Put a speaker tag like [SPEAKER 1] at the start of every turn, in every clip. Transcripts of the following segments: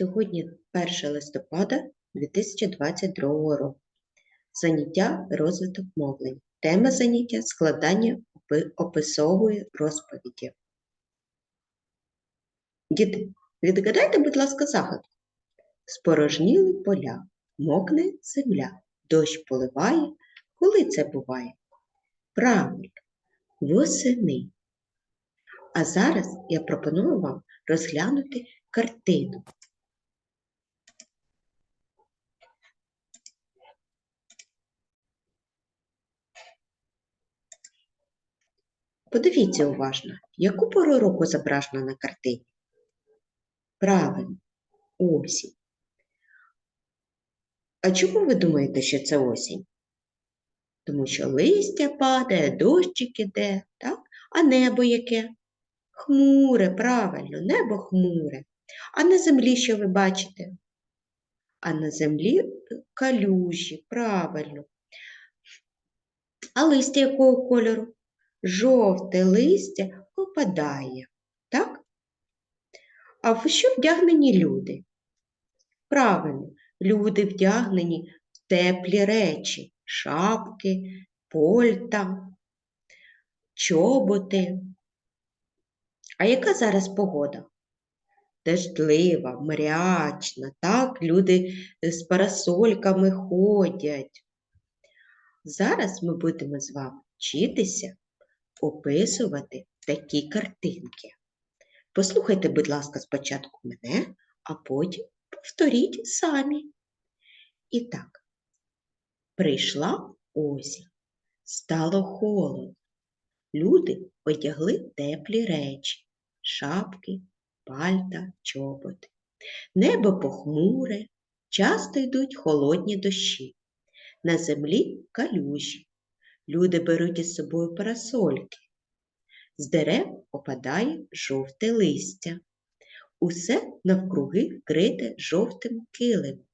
[SPEAKER 1] Сьогодні 1 листопада 2022 року. Заняття розвиток мовлення. Тема заняття складання описової розповіді. Діти, відгадайте, будь ласка, загадку. Спорожніли поля, мокне земля, дощ поливає. Коли це буває? Правильно, восени. А зараз я пропоную вам розглянути картину. Подивіться уважно, яку пору року зображено на картині? Правильно, осінь. А чому ви думаєте, що це осінь? Тому що листя падає, дощик іде, так? А небо яке? Хмуре, правильно, небо хмуре. А на землі що ви бачите? А на землі калюжі, правильно. А листя якого кольору? Жовте листя опадає. Так? А в що вдягнені люди? Правильно, люди вдягнені в теплі речі, шапки, польта, чоботи. А яка зараз погода? Дождлива, мрячна, так, люди з парасольками ходять. Зараз ми будемо з вами вчитися описувати такі картинки. Послухайте, будь ласка, спочатку мене, а потім повторіть самі. І так, прийшла осінь, стало холодно. Люди одягли теплі речі, шапки, пальта, чоботи. Небо похмуре, часто йдуть холодні дощі. На землі калюжі. Люди беруть із собою парасольки. З дерев опадає жовте листя. Усе навкруги вкрите жовтим килем.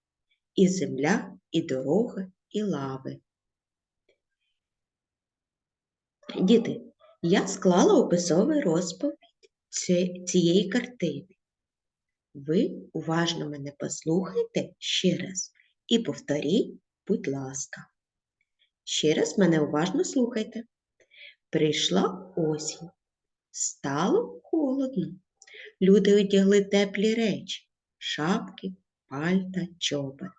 [SPEAKER 1] І земля, і дорога, і лави. Діти, я склала описовий розповідь цієї картини. Ви уважно мене послухайте ще раз і повторіть, будь ласка. Ще раз мене уважно слухайте. Прийшла осінь. Стало холодно. Люди одягли теплі речі, шапки, пальта, чоботи.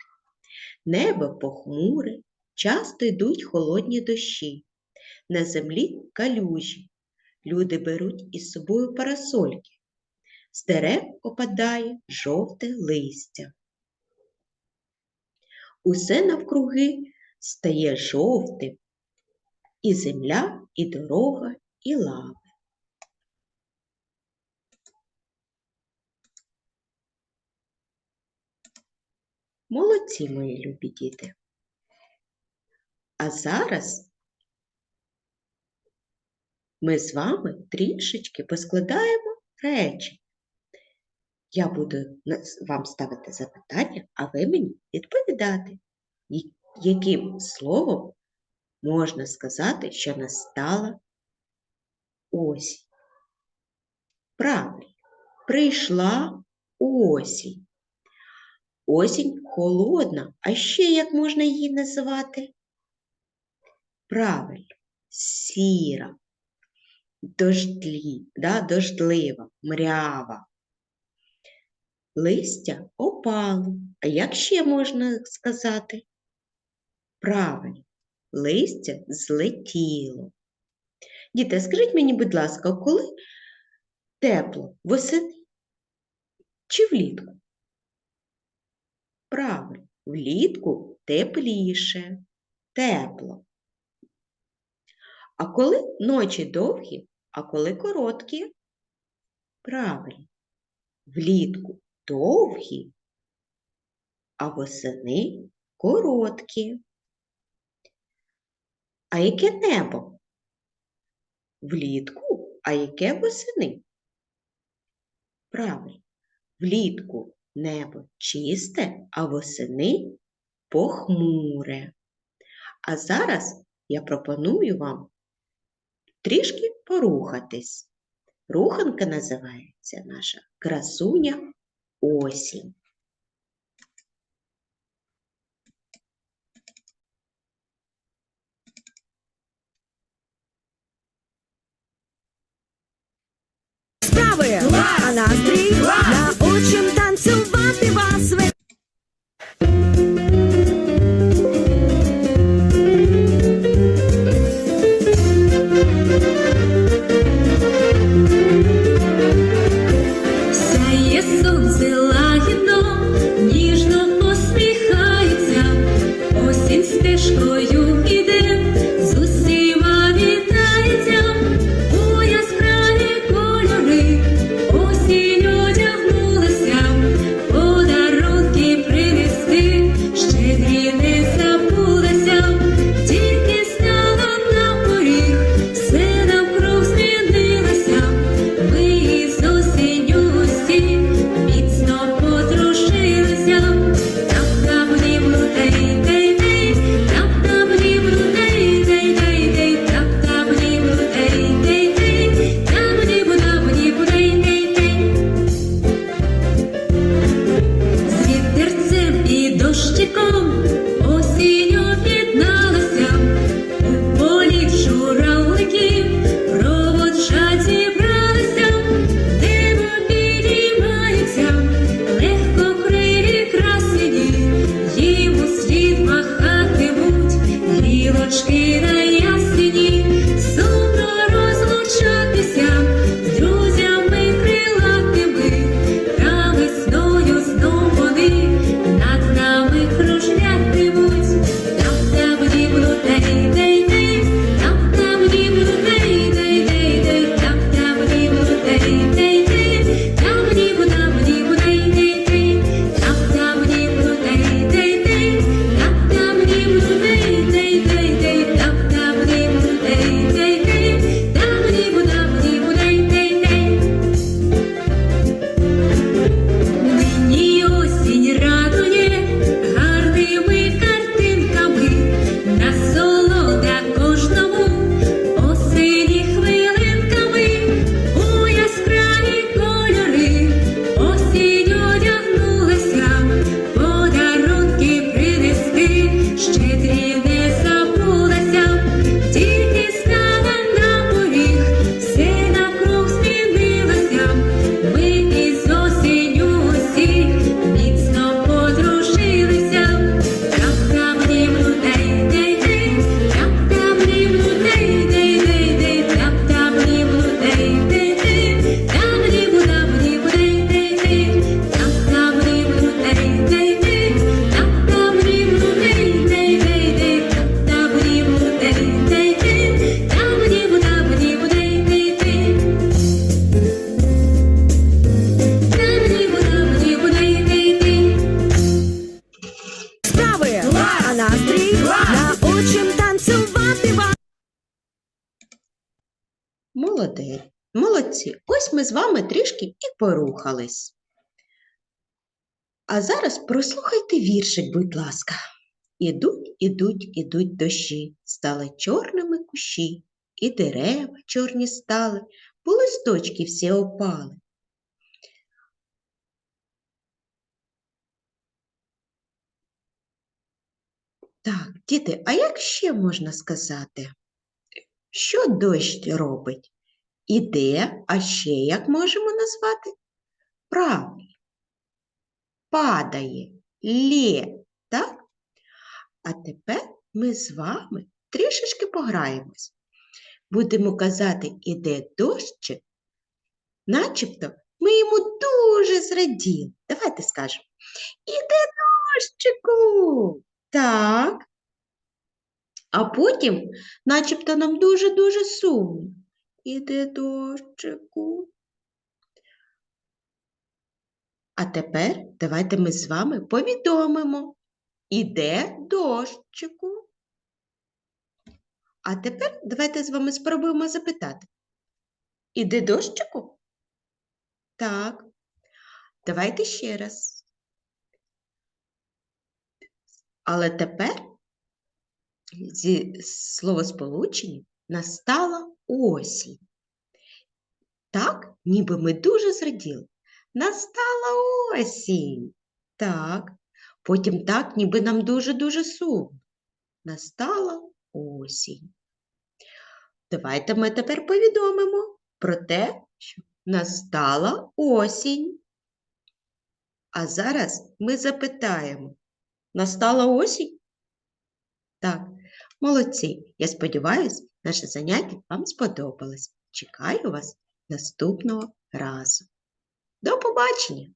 [SPEAKER 1] Небо похмуре, часто йдуть холодні дощі. На землі калюжі. Люди беруть із собою парасольки. З дерев опадає жовте листя. Усе навкруги стає жовтим. І земля, і дорога, і лава. Молодці, мої любі діти. А зараз ми з вами трішечки поскладаємо речі. Я буду вам ставити запитання, а ви мені відповідати, яким словом можна сказати, що настала осінь. Правильно, прийшла осінь. Осінь холодна, а ще як можна її називати? Правильно, сіра, дождлі, да, дождлива, мрява. Листя опало. А як ще можна сказати? Правильно, листя злетіло. Діти, скажіть мені, будь ласка, коли тепло восени чи влітку? Правильно, влітку тепліше, тепло. А коли ночі довгі, а коли короткі? Правильно, влітку довгі, а восени короткі. А яке небо? Влітку, а яке восени? Правильно, влітку небо чисте, а восени похмуре. А зараз я пропоную вам трішки порухатись. Руханка називається наша красуня осінь.
[SPEAKER 2] Справи, а настрій
[SPEAKER 1] порухались. А зараз прослухайте віршик, будь ласка. Ідуть, ідуть, ідуть дощі, стали чорними кущі, і дерева чорні стали, бо листочки всі опали. Так, діти, а як ще можна сказати? Що дощ робить? Іде, а ще як можемо назвати? Правильно. Падає, лє, так? А тепер ми з вами трішечки пограємось. Будемо казати, іде дощик, начебто ми йому дуже зраділи. Давайте скажемо. Іде дощику. Так. А потім, начебто, нам дуже-дуже сумно. Іде дощику. А тепер давайте ми з вами повідомимо. Іде дощику. А тепер давайте з вами спробуємо запитати. Іде дощику? Так. Давайте ще раз. Але тепер зі словосполученням настала осінь. Так, ніби ми дуже зраділи. Настала осінь. Так. Потім так, ніби нам дуже-дуже сумно. Настала осінь. Давайте ми тепер повідомимо про те, що настала осінь. А зараз ми запитаємо, настала осінь? Так, молодці. Я сподіваюся, наше заняття вам сподобалось. Чекаю вас наступного разу. До побачення!